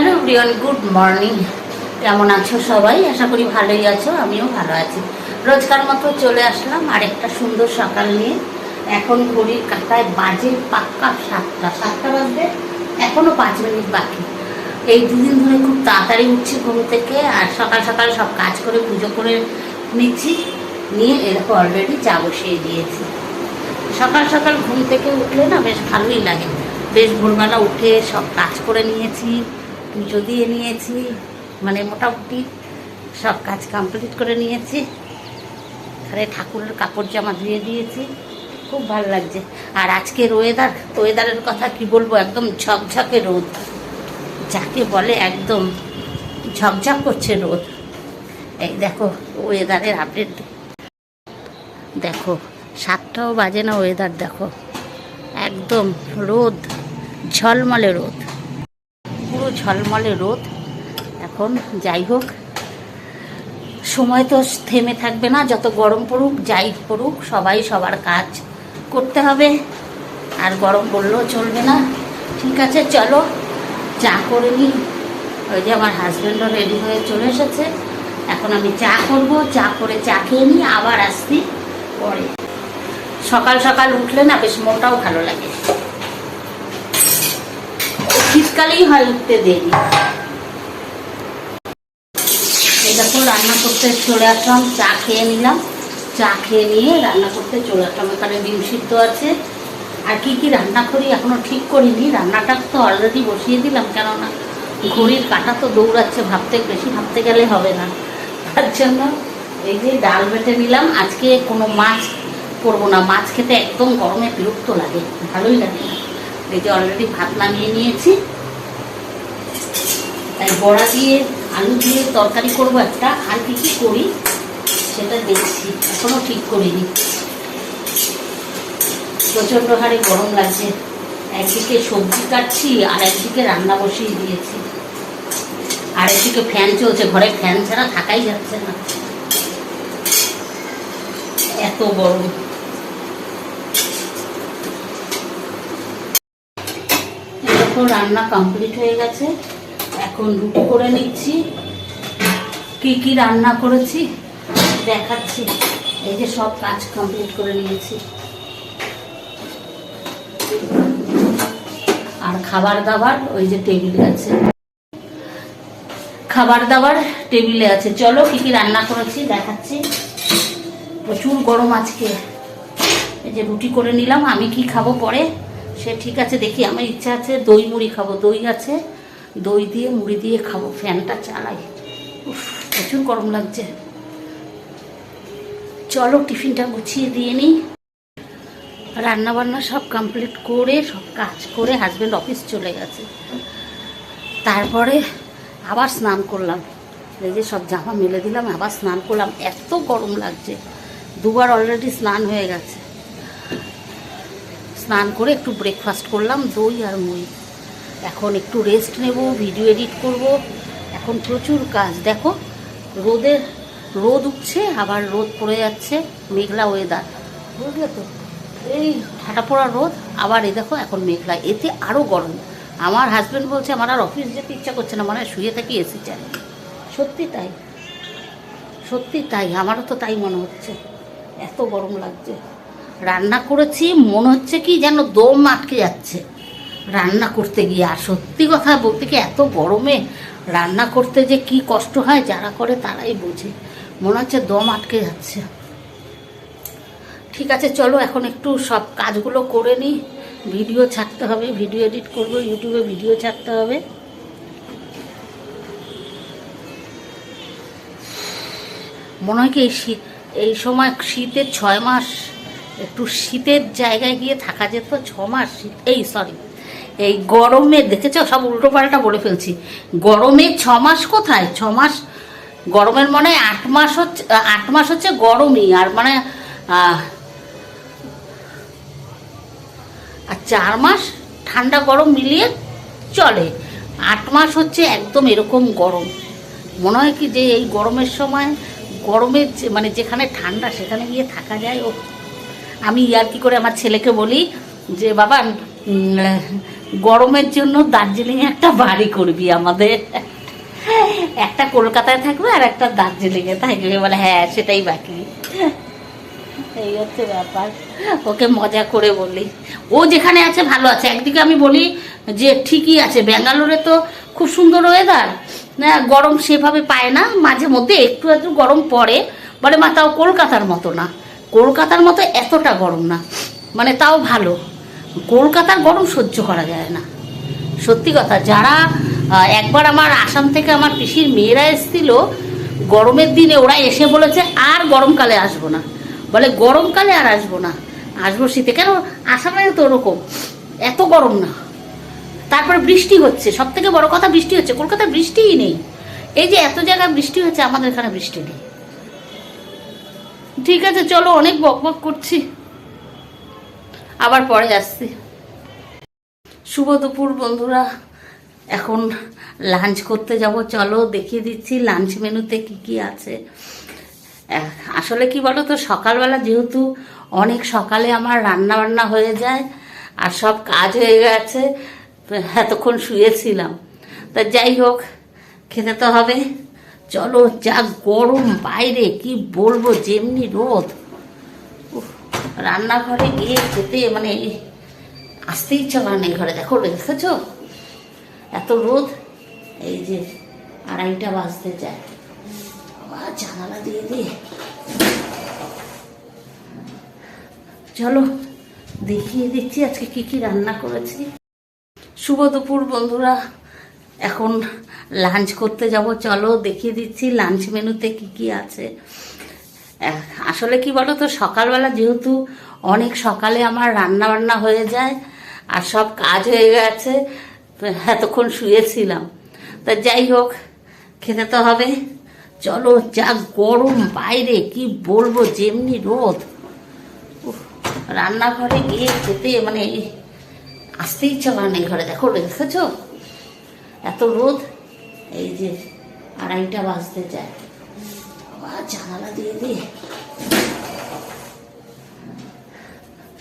Hello Brian good morning. কেমন আছো সবাই? আশা করি ভালোই আছো, আমিও ভালো আছি। রোজকার মতো চলে আসলাম আর একটা সুন্দর সকাল নিয়ে। এখন ঘড়ির কাঁটায় বাজে পাক্কা সাতটা। সাতটা বাজবে এখনও পাঁচ মিনিট বাকি। এই দুদিন ধরে খুব তাড়াতাড়ি উঠছি ঘুম থেকে, আর সকাল সকাল সব কাজ করে পুজো করে নিচ্ছি, নিয়ে এরকম অলরেডি চা বসিয়ে দিয়েছি। সকাল সকাল ঘুম থেকে উঠলে না বেশ ভালোই লাগে। বেশ ভোরবেলা উঠে সব কাজ করে নিয়েছি পুজো দিয়ে নিয়েছি মানে মোটামুটি সব কাজ কমপ্লিট করে নিয়েছি। আরে ঠাকুরের কাপড় জামা ধুয়ে দিয়েছি। খুব ভালো লাগছে। আর আজকের ওয়েদার ওয়েদারের কথা কি বলব, একদম ঝকঝকে রোদ। যাকে বলে একদম ঝকঝক করছে রোদ। এই দেখো ওয়েদারের আপডেট দেখো, সাতটাও বাজে না ওয়েদার দেখো। একদম রোদ, ঝলমলে রোদ। ঝলমলে রোদ। এখন যাই হোক, সময় তো থেমে থাকবে না, যত গরম পড়ুক, যাই পড়ুক, সবাই সবার কাজ করতে হবে। আর গরম পড়লেও চলবে না। ঠিক আছে, চলো, চা করে নিই। ওই যে আমার হাজব্যান্ডও রেডি হয়ে চলে এসেছে। এখন আমি চা করব, চা করে চা খেয়ে নিই, আবার আসছি পরে। সকাল সকাল উঠলে না বেশ মনটাও ভালো লাগে। শীতকালেই হয় উঠতে দেরি। দেখো, রান্না করতে চলে আসলাম, চা খেয়ে নিলাম। চা খেয়ে নিয়ে রান্না করতে চলে আসলাম। এখানে ডিম সিদ্ধ আছে। আর কি কি রান্না করি এখনও ঠিক করিনি। রান্নাটা তো অলরেডি বসিয়ে দিলাম, কেননা ঘড়ির কাটা তো দৌড়াচ্ছে, ভাবতে বেশি ভাবতে গেলে হবে না। তার জন্য এই যে ডাল বেটে নিলাম। আজকে কোনো মাছ করব না। মাছ খেতে একদম গরমে বিরক্ত লাগে, ভালোই লাগে না। অলরেডি ভাত নামিয়ে নিয়েছি। তাই বড়া দিয়ে, আলু দিয়ে তরকারি করব একটা। আর কি কি করি, সেটা দেখছি। এখনও ঠিক করিনি। প্রচণ্ড হারে গরম লাগছে। একদিকে সবজি কাটছি, আর একদিকে রান্না বসিয়ে দিয়েছি। আর একদিকে ফ্যান চলছে। ঘরে ফ্যান ছাড়া থাকাই যাচ্ছে না। এত গরম। এখন রান্না কমপ্লিট হয়ে গেছে। এখন রুটি করে নিচ্ছি। কি কি রান্না করেছি? দেখাচ্ছি। এই যে সব কাজ কমপ্লিট করে নিয়েছি। আর খাবার দাবার, ওই যে টেবিলে আছে। খাবার দাবার টেবিলে আছে। চলো কি কি রান্না করেছি, দেখাচ্ছি। প্রচুর গরম আজকে। এই যে রুটি করে নিলাম, আমি কি খাব পরে? সে ঠিক আছে, দেখি, আমার ইচ্ছা আছে দই মুড়ি খাব। দই আছে, দই দিয়ে মুড়ি দিয়ে খাব, ফ্যানটা চালাই। প্রচুর গরম লাগছে। চলো, টিফিনটা গুছিয়ে দিয়ে নিই। রান্না বান্না সব কমপ্লিট করে, সব কাজ করে হাজব্যান্ড অফিস চলে গেছে। তারপরে আবার স্নান করলাম। এই যে সব জামা মেলে দিলাম, আবার স্নান করলাম। এত গরম লাগছে। দুবার অলরেডি স্নান হয়ে গেছে। স্নান করে একটু ব্রেকফাস্ট করলাম, দই আর মুড়ি। এখন একটু রেস্ট নেব ভিডিও এডিট করব। এখন প্রচুর কাজ। দেখো রোদের রোদ উঠছে, আবার রোদ পড়ে যাচ্ছে, মেঘলা ওয়েদার বুঝলে তো? এই ঠাটা পড়া রোদ, আবার এই দেখো, এখন মেঘলা। এতে আরও গরম। আমার হাজব্যান্ড বলছে, আমার আর অফিস যেতে ইচ্ছা করছে না মানে শুয়ে থাকি এসি চাই। সত্যি তাই। সত্যি তাই, আমারও তো তাই মনে হচ্ছে। এত গরম লাগছে। রান্না করেছি, মনে হচ্ছে কি যেন দম আটকে যাচ্ছে। রান্না করতে গিয়ে, আর সত্যি কথা বলতে কি এত গরমে রান্না করতে যে কি কষ্ট হয়, যারা করে তারাই বোঝে। মনে হচ্ছে দম আটকে যাচ্ছে। ঠিক আছে, চলো এখন একটু সব কাজগুলো করে নিই। ভিডিও ছাড়তে হবে, ভিডিও এডিট করব, ইউটিউবে ভিডিও ছাড়তে হবে। মনে হয় কি এই শীত এই সময় শীতের ছয় মাস একটু শীতের জায়গায় গিয়ে থাকা যেত, ছ মাস শীত, এই সরি এই গরমে, দেখেছ? সব উল্টো পাল্টা বলে ফেলছি। গরমে ছ মাস কোথায়? ছ মাস, গরমের মনে আট মাস হচ্ছে, আট মাস হচ্ছে গরমই, আর মানে আর চার মাস ঠান্ডা গরম মিলিয়ে চলে। আট মাস হচ্ছে একদম এরকম গরম। মনে হয় কি যে এই গরমের সময়, গরমের মানে যেখানে ঠান্ডা, সেখানে গিয়ে থাকা যায়, ও আমি ইয়ার কি করে আমার ছেলেকে বলি যে, বাবা গরমের জন্য দার্জিলিং একটা বাড়ি করবি আমাদের। একটা কলকাতায় থাকবে আর একটা দার্জিলিংয়ে থাকবে। বলে হ্যাঁ সেটাই বাকি। এই হচ্ছে ব্যাপার। ওকে মজা করে বলি। ও যেখানে আছে, ভালো আছে। একদিকে আমি বলি যে, ঠিকই আছে। ব্যাঙ্গালোরে তো খুব সুন্দর ওয়েদার না, গরম সেভাবে পায় না। মাঝে মধ্যে একটু একটু গরম পড়ে। বলে, মা, তাও কলকাতার মতো না। কলকাতার মতো এতটা গরম না। মানে তাও ভালো। কলকাতার গরম সহ্য করা যায় না। সত্যি কথা, যারা একবার আমার আসাম থেকে আমার পিসির মেয়েরা এসেছিল, গরমের দিনে ওরা এসে বলেছে, আর গরমকালে আসব না। বলে, গরমকালে আর আসব না। আসব শীতে। কেন? আসামে তো ওরকম। এত গরম না। তারপরে বৃষ্টি হচ্ছে। সব থেকে বড় কথা বৃষ্টি হচ্ছে। কলকাতায় বৃষ্টিই নেই। এই যে এত জায়গায় বৃষ্টি হচ্ছে, আমাদের এখানে বৃষ্টি নেই। ঠিক আছে, চলো অনেক বক বক করছি। আবার পরে আসছি। শুভ দুপুর বন্ধুরা। এখন লাঞ্চ করতে যাব। চলো দেখিয়ে দিচ্ছি লাঞ্চ মেনুতে কি কি আছে। আসলে কি বলো তো সকালবেলা যেহেতু অনেক সকালে আমার রান্না বান্না হয়ে যায় আর সব কাজ হয়ে গেছে, এতক্ষণ শুয়েছিলাম। তা যাই হোক, খেতে তো হবে। চলো যা গরম বাইরে, কি বলব যেমনি রোদ। রান্নাঘরে গিয়ে খেতে মানে আসতে ইচ্ছা করে না ঘরে। দেখো, দেখেছ? এত রোদ, এই যে আড়াইটা বাজতে যায়। আবার জানালা দিয়ে দিয়ে। চলো, দেখিয়ে দিচ্ছি আজকে কি কি রান্না করেছি। শুভ দুপুর বন্ধুরা, এখন লাঞ্চ করতে যাব, চলো দেখিয়ে দিচ্ছি, লাঞ্চ মেনুতে কি কি আছে। আসলে কি বলো তো সকালবেলা যেহেতু অনেক সকালে আমার রান্না বান্না হয়ে যায় আর সব কাজ হয়ে গেছে এতক্ষণ শুয়েছিলাম। তা যাই হোক, খেতে তো হবে। চলো, যা গরম বাইরে, কি বলব, যেমনি রোদ। রান্নাঘরে গিয়ে খেতে মানে আসতে ইচ্ছা করে ঘরে। দেখো, দেখেছ? এত রোদ। এই যে আড়াইটা বাজতে যায় আবার জানালা দিয়ে দিয়ে।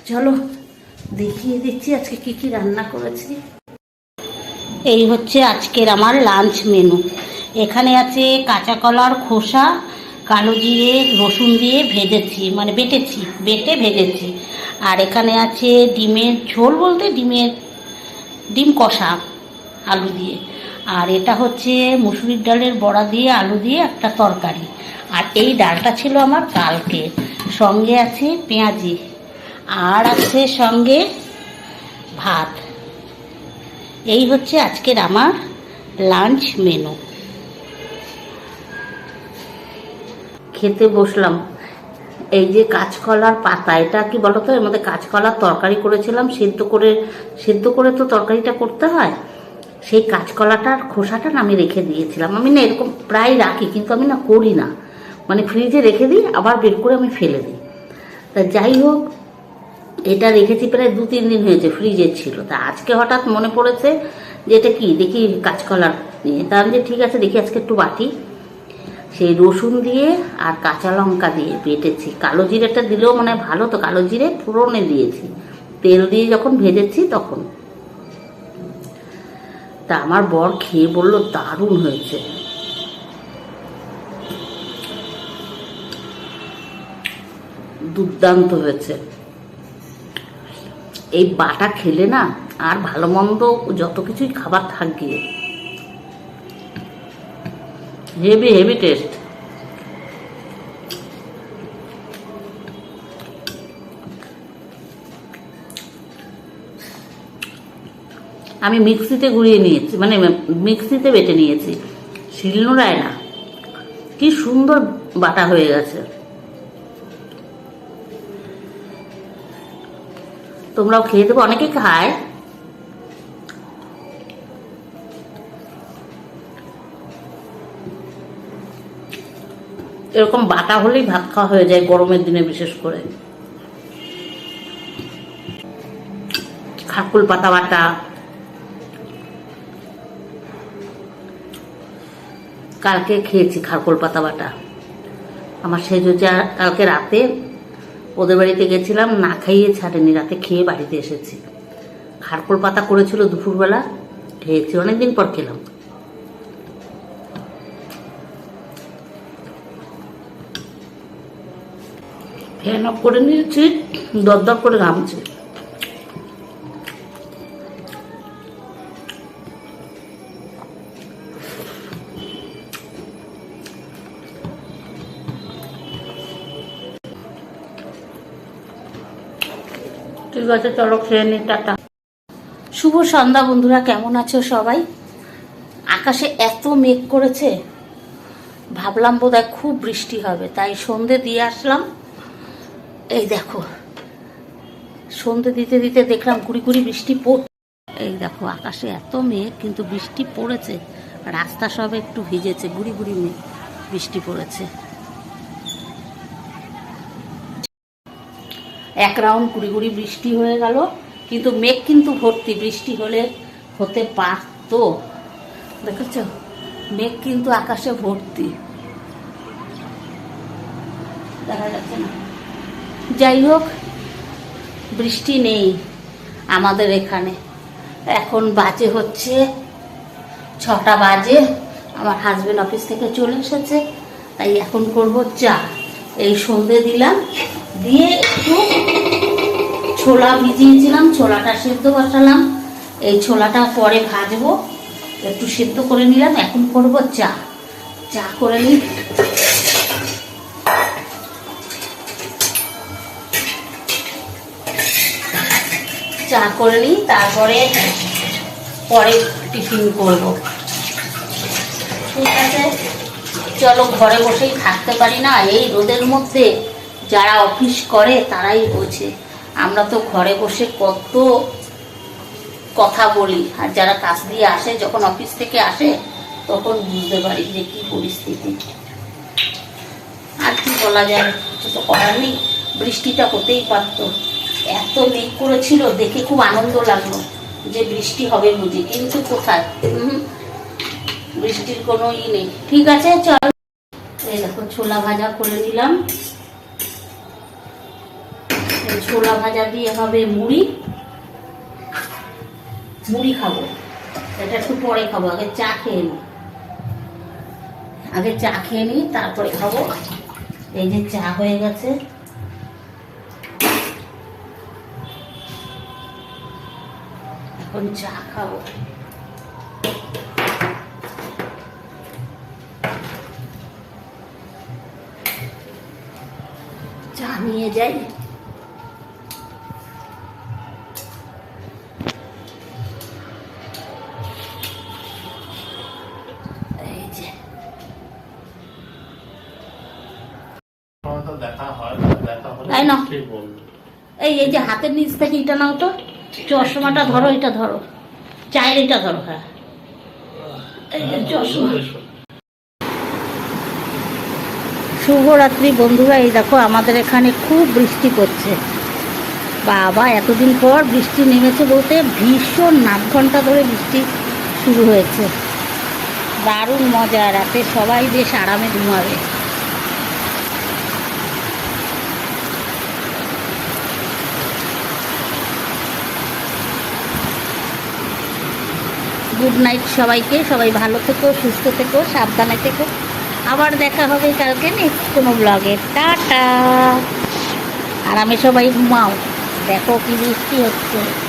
চলো, দেখিয়ে দিচ্ছি আজকে কি কি রান্না করেছি। এই হচ্ছে আজকের আমার লাঞ্চ মেনু এখানে আছে কাঁচা কলার খোসা, কালো জিরে, রসুন দিয়ে ভেজেছি মানে বেটেছি, বেটে ভেজেছি। আর এখানে আছে ডিমের ঝোল বলতে ডিমের, ডিম কষা, আলু দিয়ে। আর এটা হচ্ছে মুসুরির ডালের বড়া দিয়ে, আলু দিয়ে একটা তরকারি। আর এই ডালটা ছিল আমার কালকে। সঙ্গে আছে পেঁয়াজি। আর আছে সঙ্গে ভাত। এই হচ্ছে আজকের আমার লাঞ্চ মেনু। খেতে বসলাম। এই যে কাঁচকলার পাতা, এটা কি বলতো? এর মধ্যে কাঁচকলার তরকারি করেছিলাম। সেদ্ধ করে সেদ্ধ করে তো তরকারিটা করতে হয়? সেই কাঁচকলাটার খোসাটা না আমি রেখে দিয়েছিলাম। আমি না এরকম প্রায় রাখি, কিন্তু আমি না করি না। মানে ফ্রিজে রেখে দিই, আবার বের করে আমি ফেলে দিই। তা যাই হোক, এটা রেখেছি প্রায় দু তিন দিন হয়েছে, ফ্রিজে ছিল। তা আজকে হঠাৎ মনে পড়েছে যে এটা কি? দেখি কাঁচকলার নিয়ে। তা আমি যে ঠিক আছে, দেখি আজকে একটু বাটি। সেই রসুন দিয়ে আর কাঁচা লঙ্কা দিয়ে বেটেছি। কালো জিরেটা দিলেও মানে ভালো, তো কালো জিরে ফোড়নে দিয়েছি। তেল দিয়ে যখন ভেজেছি তখন। তা আমার বর খেয়ে বলল, দারুণ হয়েছে। দুর্দান্ত হয়েছে। এই বাটা খেলে না আর ভালো মন্দ যত কিছুই খাবার থাকবে হেভি হেভি টেস্ট আমি মিক্সিতে গুঁড়িয়ে নিয়েছি মানে মিক্সিতে বেটে নিয়েছি। শিলনোড়ায় না। কি সুন্দর বাটা হয়ে গেছে। তোমরাও খেয়ে দেবো, অনেকে খায়। এরকম বাটা হলেই ভাত খাওয়া হয়ে যায় গরমের দিনে বিশেষ করে। খাকুল পাতা বাটা কালকে খেয়েছি খারকোল পাতা বাটা। আমার সেজুজা কালকে রাতে ওদের বাড়িতে গেছিলাম, না খাইয়ে ছাড়েনি, রাতে খেয়ে বাড়িতে এসেছি। খারকোল পাতা করেছিল দুপুরবেলা, খেয়েছি, অনেকদিন পর খেলাম। ফ্যান অফ করে নিয়েছি, দরদর করে ঘামছে। ঠিক আছে, চলো খেয়ে নি, টাটা। শুভ সন্ধ্যা বন্ধুরা, কেমন আছো সবাই? আকাশে এত মেঘ করেছে, ভাবলাম বোধহয় খুব বৃষ্টি হবে, তাই সন্ধে দিয়ে আসলাম। এই দেখো, সন্ধে দিতে দিতে দেখলাম কুড়ি কুড়ি বৃষ্টি পড় এই দেখো, আকাশে এত মেঘ, কিন্তু বৃষ্টি পড়েছে, রাস্তা সব একটু ভিজেছে, গুড়ি গুড়ি মেঘ, বৃষ্টি পড়েছে। এক রাউন্ড কুড়ি কুড়ি বৃষ্টি হয়ে গেল, কিন্তু মেঘ কিন্তু ভর্তি, বৃষ্টি হলে হতে পারতো। দেখেছ? মেঘ কিন্তু আকাশে ভর্তি। দেখা যাচ্ছে না। যাই হোক, বৃষ্টি নেই আমাদের এখানে। এখন বাজে হচ্ছে ছটা বাজে। আমার হাজবেন্ড অফিস থেকে চলে এসেছে, তাই এখন করব চা। এই সন্ধে দিলাম। দিয়ে একটু ছোলা ভিজিয়েছিলাম, ছোলাটা সেদ্ধ বসালাম। এই ছোলাটা পরে ভাজবো। একটু সেদ্ধ করে নিলাম, এখন করব চা। চা করে নিই। চা করে নিই, তারপরে পরে টিফিন করব। ঠিক আছে? চলো ঘরে বসেই থাকতে পারি না, এই রোদের মধ্যে। যারা অফিস করে, তারাই বোঝে। আমরা তো ঘরে বসে কত কথা বলি, আর যারা কাজ দিয়ে আসে, যখন অফিস থেকে আসে, তখন বুঝতে পারি যে কি পরিস্থিতি। আর কি বলা যায়, কিছু তো করার নেই। বৃষ্টিটা হতেই পারতো। এত মেঘ করেছিল, দেখে খুব আনন্দ লাগল যে বৃষ্টি হবে বুঝি। কিন্তু কোথায়? বৃষ্টির কোনো ই নেই। ঠিক আছে, চল। এই দেখো, ছোলা ভাজা করে নিলাম। ছোলা ভাজা দিয়ে হবে মুড়ি। মুড়ি খাব। এটা একটু পরে খাব, আগে চা খেয়ে নিই আগে চা খেয়ে নিই তারপরে খাব। এই যে চা হয়ে গেছে। এখন চা খাব। চা নিয়ে যাই। তাই না? এই এই যে হাতের নিচ থেকে এটা নাও তো। চশমাটা ধরো এটা ধরো। চায়ের এটা ধরো হ্যাঁ। এই যে চশমা। শুভরাত্রি বন্ধুরা এই দেখো আমাদের এখানে খুব বৃষ্টি পড়ছে। বাবা এতদিন পর বৃষ্টি নেমেছে বলতে ভীষণ নাক ঘণ্টা ধরে বৃষ্টি শুরু হয়েছে। দারুণ মজা রাতে সবাই বেশ আরামে ঘুমাবে। গুড নাইট সবাইকে, সবাই ভালো থেকো, সুস্থ থেকো, সাবধানে থেকো। আবার দেখা হবে কালকে নেক্সট কোনো ব্লগে টাটা। আর আমি সবাই ঘুমাও। দেখো কি বৃষ্টি হচ্ছে।